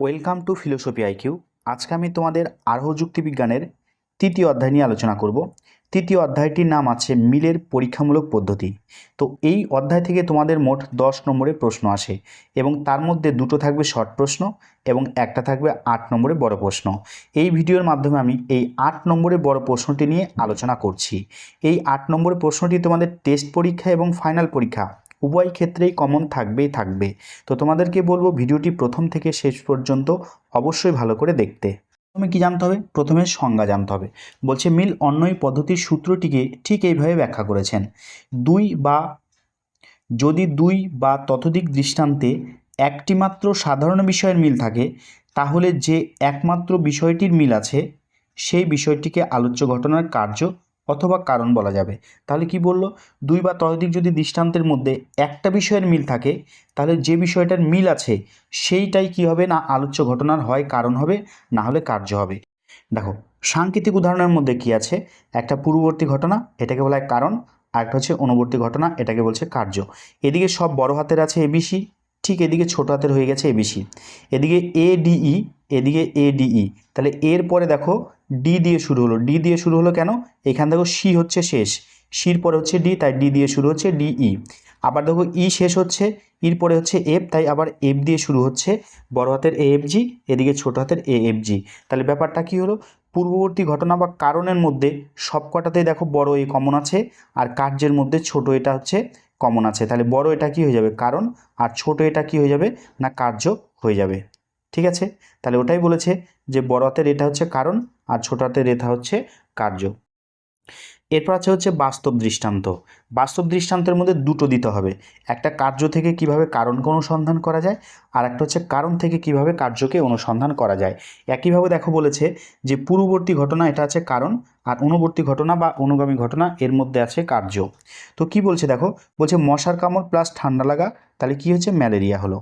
Welcome to philosophy IQ আজকে আমি তোমাদের আরোহ যুক্তিবিজ্ঞানের তৃতীয় অধ্যায় নিয়ে আলোচনা করব। তৃতীয় অধ্যায়টির নাম আছে মিলের পরীক্ষামূলক পদ্ধতি। তো এই অধ্যায় থেকে তোমাদের মোট দশ নম্বরের প্রশ্ন আসে এবং তার মধ্যে দুটো থাকবে শর্ট প্রশ্ন এবং একটা থাকবে আট নম্বরের বড় প্রশ্ন। এই ভিডিওর মাধ্যমে আমি এই আট নম্বরের বড় প্রশ্নটি নিয়ে আলোচনা করছি। এই আট নম্বরের প্রশ্নটি তোমাদের টেস্ট পরীক্ষা এবং ফাইনাল পরীক্ষা। উভয় ক্ষেত্রেই কমন থাকবেই থাকবে। তো তোমাদেরকে বলব ভিডিওটি প্রথম থেকে শেষ পর্যন্ত অবশ্যই ভালো করে দেখতে। প্রথমে কি জানতে হবে? প্রথমে সংজ্ঞা জানতে হবে। বলছে মিল অন্যই পদ্ধতির সূত্রটিকে ঠিক এইভাবে ব্যাখ্যা করেছেন। দুই বা যদি দুই বা ততোধিক দৃষ্টান্তে একটি মাত্র সাধারণ বিষয়ের মিল থাকে, তাহলে যে একমাত্র বিষয়টির মিল আছে, সেই বিষয়টিকে আলোচ্য ঘটনার কার্য অথবা কারণ বলা যাবে। তাহলে কি বলল? দুই বা ততোধিক যদি দৃষ্টান্তের মধ্যে একটা বিষয়ের মিল থাকে, তাহলে যে বিষয়টার মিল আছে, সেইটাই কি হবে না আলোচ্য ঘটনার হয়, কারণ হবে, না হলে কার্য হবে। দেখো, সাংকেতিক উদাহরণের মধ্যে কি আছে? একটা পূর্ববর্তী ঘটনা, এটাকে বলা হয় কারণ আর একটা হচ্ছে অনুবর্তী ঘটনা, এটাকে বলছে কার্য। এদিকে সব বড় হাতের আছে এবিসি ঠিক এদিকে ছোট হাতের হয়ে গেছে এবিসি এদিকে এ ডিই এদিকে এ ডিই তাহলে এর পরে দেখো ডি দিয়ে শুরু হলো। ডি দিয়ে শুরু হলো কেন? এখান দেখো সি হচ্ছে শেষ। সির পরে হচ্ছে ডি তাই ডি দিয়ে শুরু হচ্ছে ডিই আবার দেখো ই শেষ হচ্ছে ইর পরে হচ্ছে এফ তাই আবার এফ দিয়ে শুরু হচ্ছে বড় হাতের এ এফ জি এদিকে ছোট হাতের এ এফ জি তাহলে ব্যাপারটা কি হলো? পূর্ববর্তী ঘটনা বা কারণের মধ্যে সব কটাতেই দেখো বড় এ কমন আছে, আর কার্যের মধ্যে ছোট এটা হচ্ছে কমন আছে। তাহলে বড় এটা কি হয়ে যাবে? কারণ আর ছোট এটা কি হয়ে যাবে? না কার্য হয়ে যাবে। ঠিক আছে? তাহলে ওটাই বলেছে যে বড় হাতের এটা হচ্ছে কারণ আর ছোট হাতের এটা হচ্ছে কার্য। এরপর আছে হচ্ছে বাস্তব দৃষ্টান্ত। বাস্তব দৃষ্টান্তের মধ্যে দুটো দিতে হবে। একটা কার্য থেকে কীভাবে কারণকে অনুসন্ধান করা যায়, আর একটা হচ্ছে কারণ থেকে কীভাবে কার্যকে অনুসন্ধান করা যায়। একইভাবে দেখো বলেছে যে পূর্ববর্তী ঘটনা এটা আছে কারণ, আর অনুবর্তী ঘটনা বা অনুগামী ঘটনা এর মধ্যে আছে কার্য। তো কি বলছে দেখো? বলছে মশার কামড় প্লাস ঠান্ডা লাগা, তাহলে কি হচ্ছে? ম্যালেরিয়া হলো।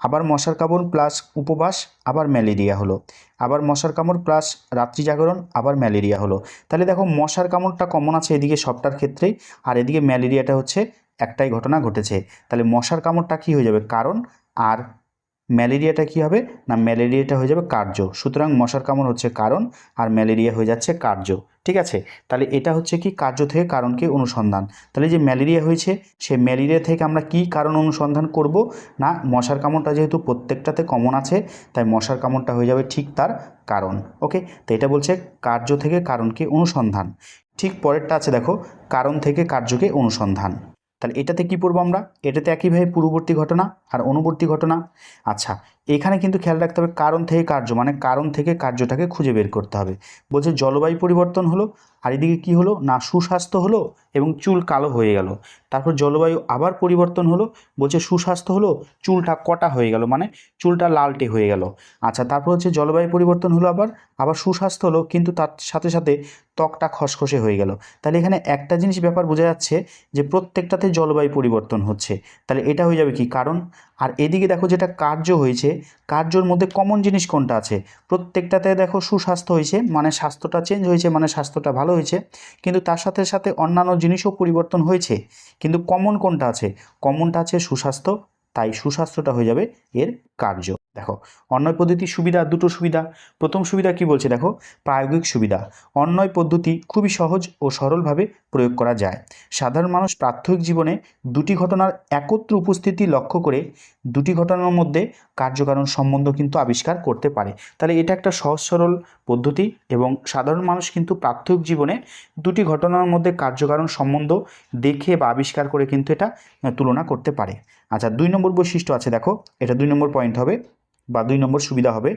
আবার মশার কামড় প্লাস উপবাস, আবার ম্যালেরিয়া হলো। আবার মশার কামড় প্লাস রাত্রি জাগরণ, আবার ম্যালেরিয়া হলো। তাহলে দেখো মশার কামড়টা কমন আছে এদিকে সবটার ক্ষেত্রেই, আর এদিকে ম্যালেরিয়াটা হচ্ছে একটাই ঘটনা ঘটেছে। তাহলে মশার কামড়টা কী হয়ে যাবে? কারণ আর ম্যালেরিয়াটা কী হবে? না, ম্যালেরিয়াটা হয়ে যাবে কার্য সুতরাং মশার কামড় হচ্ছে কারণ আর ম্যালেরিয়া হয়ে যাচ্ছে কার্য ঠিক আছে? তাহলে এটা হচ্ছে কি কার্য থেকে কারণকে অনুসন্ধান। তাহলে যে ম্যালেরিয়া হয়েছে, সে ম্যালেরিয়া থেকে আমরা কি কারণ অনুসন্ধান করব? না, মশার কামড়টা যেহেতু প্রত্যেকটাতে কমন আছে, তাই মশার কামড়টা হয়ে যাবে ঠিক তার কারণ। ওকে? তো এটা বলছে কার্য থেকে কারণকে অনুসন্ধান। ঠিক পরেরটা আছে দেখো, কারণ থেকে কার্যকে অনুসন্ধান। তাহলে এটাতে কি পড়ব আমরা? এটাতে একইভাবে পূর্ববর্তী ঘটনা আর অনুবর্তী ঘটনা? আচ্ছা এখানে কিন্তু খেয়াল রাখতে হবে কারণ থেকে কার্য মানে কারণ থেকে কার্যটাকে খুঁজে বের করতে হবে। বলছে জলবায়ু পরিবর্তন হলো, আর এদিকে কী হলো? না, সুস্বাস্থ্য হলো এবং চুল কালো হয়ে গেল। তারপর জলবায়ু আবার পরিবর্তন হলো, বলছে সুস্বাস্থ্য হলো, চুলটা কটা হয়ে গেল মানে চুলটা লালটে হয়ে গেল। আচ্ছা তারপর হচ্ছে জলবায়ু পরিবর্তন হলো আবার আবার সুস্বাস্থ্য হলো, কিন্তু তার সাথে সাথে ত্বকটা খসখসে হয়ে গেল। তাহলে এখানে একটা জিনিস ব্যাপার বোঝা যাচ্ছে যে প্রত্যেকটাতে জলবায়ু পরিবর্তন হচ্ছে। তাহলে এটা হয়ে যাবে কি? কারণ আর এদিকে দেখো যেটা কার্য হয়েছে, কার্যর মধ্যে কমন জিনিস কোনটা আছে? প্রত্যেকটাতে দেখো সুস্বাস্থ্য হয়েছে মানে স্বাস্থ্যটা চেঞ্জ হয়েছে মানে স্বাস্থ্যটা ভালো হয়েছে, কিন্তু তার সাথে সাথে অন্যান্য জিনিসও পরিবর্তন হয়েছে। কিন্তু কমন কোনটা আছে? কমনটা আছে সুস্বাস্থ্য, তাই সুস্বাস্থ্যটা হয়ে যাবে এর কার্য। দেখো অন্যয় পদ্ধতির সুবিধা, দুটো সুবিধা। প্রথম সুবিধা কি বলছে দেখো? প্রায়োগিক সুবিধা। অন্যয় পদ্ধতি খুবই সহজ ও সরলভাবে প্রয়োগ করা যায়। সাধারণ মানুষ প্রাথমিক জীবনে দুটি ঘটনার একত্র উপস্থিতি লক্ষ্য করে দুটি ঘটনার মধ্যে কার্যকারণ সম্বন্ধ কিন্তু আবিষ্কার করতে পারে। তাহলে এটা একটা সহজ সরল পদ্ধতি এবং সাধারণ মানুষ কিন্তু প্রাথমিক জীবনে দুটি ঘটনার মধ্যে কার্যকারণ সম্বন্ধ দেখে বা আবিষ্কার করে কিন্তু এটা তুলনা করতে পারে। আচ্ছা দুই নম্বর বৈশিষ্ট্য আছে দেখো। এটা দুই নম্বর পয়েন্ট হবে। বা দুই নম্বর সুবিধা হবে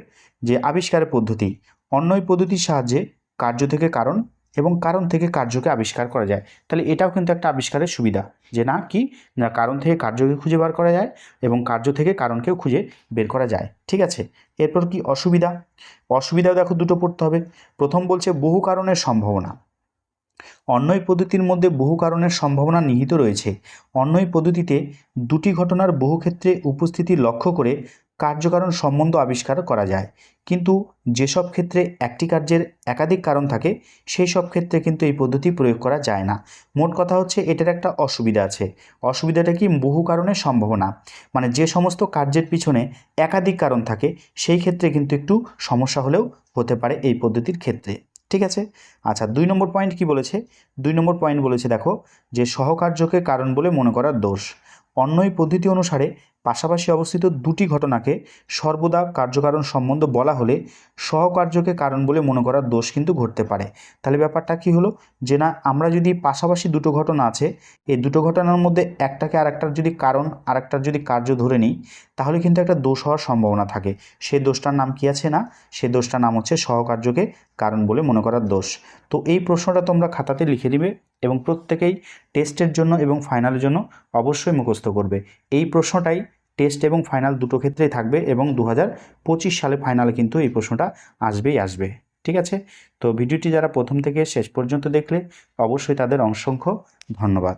যে আবিষ্কারের পদ্ধতি। অন্যই পদ্ধতির সাহায্যে কার্য থেকে কারণ এবং কারণ থেকে কার্যকে আবিষ্কার করা যায়। তাহলে এটাও কিন্তু একটা আবিষ্কারের সুবিধা যে না কি না কারণ থেকে কার্যকে খুঁজে বার করা যায় এবং কার্য থেকে কারণকেও খুঁজে বের করা যায়। ঠিক আছে? এরপর কি অসুবিধা? অসুবিধাও দেখো দুটো পড়তে হবে। প্রথম বলছে বহু কারণের সম্ভাবনা। অন্যই পদ্ধতির মধ্যে বহু কারণের সম্ভাবনা নিহিত রয়েছে। অন্যই পদ্ধতিতে দুটি ঘটনার বহু ক্ষেত্রে উপস্থিতি লক্ষ্য করে কার্যকারণ সম্বন্ধ আবিষ্কার করা যায়। কিন্তু যেসব ক্ষেত্রে একটি কার্যের একাধিক কারণ থাকে সেই সব ক্ষেত্রে কিন্তু এই পদ্ধতি প্রয়োগ করা যায় না। মোট কথা হচ্ছে, এটার একটা অসুবিধা আছে। অসুবিধাটা কি বহু কারণে সম্ভাবনা মানে যে সমস্ত কার্যের পিছনে একাধিক কারণ থাকে, সেই ক্ষেত্রে কিন্তু একটু সমস্যা হলেও হতে পারে এই পদ্ধতির ক্ষেত্রে। ঠিক আছে? আচ্ছা দুই নম্বর পয়েন্ট কি বলেছে? দুই নম্বর পয়েন্ট বলেছে, দেখো, যে সহকার্যকে কারণ বলে মনে করার দোষ। অন্য পদ্ধতি অনুসারে পাশাপাশি অবস্থিত দুটি ঘটনাকে সর্বদা কার্যকারণ সম্বন্ধ বলা হলে সহকার্যকে কারণ বলে মনে করার দোষ কিন্তু ঘটতে পারে। তাহলে ব্যাপারটা কি হলো? যে না, আমরা যদি পাশাপাশি দুটো ঘটনা আছে, এই দুটো ঘটনার মধ্যে একটাকে আর একটার যদি কারণ আর একটার যদি কার্য ধরে নিই, তাহলে কিন্তু একটা দোষ হওয়ার সম্ভাবনা থাকে। সেই দোষটার নাম কি আছে না? সেই দোষটার নাম হচ্ছে সহকার্যকে কারণ বলে মনে করার দোষ। তো এই প্রশ্নটা তোমরা খাতাতে লিখে দিবে এবং প্রত্যেকেই টেস্টের জন্য এবং ফাইনালের জন্য অবশ্যই মুখস্থ করবে। এই প্রশ্নটাই টেস্ট এবং ফাইনাল দুটো ক্ষেত্রেই থাকবে এবং দু হাজার পঁচিশ সালে ফাইনালে কিন্তু এই প্রশ্নটা আসবেই আসবে, ঠিক আছে? তো ভিডিওটি যারা প্রথম থেকে শেষ পর্যন্ত দেখলে অবশ্যই তাদের অসংখ্য ধন্যবাদ।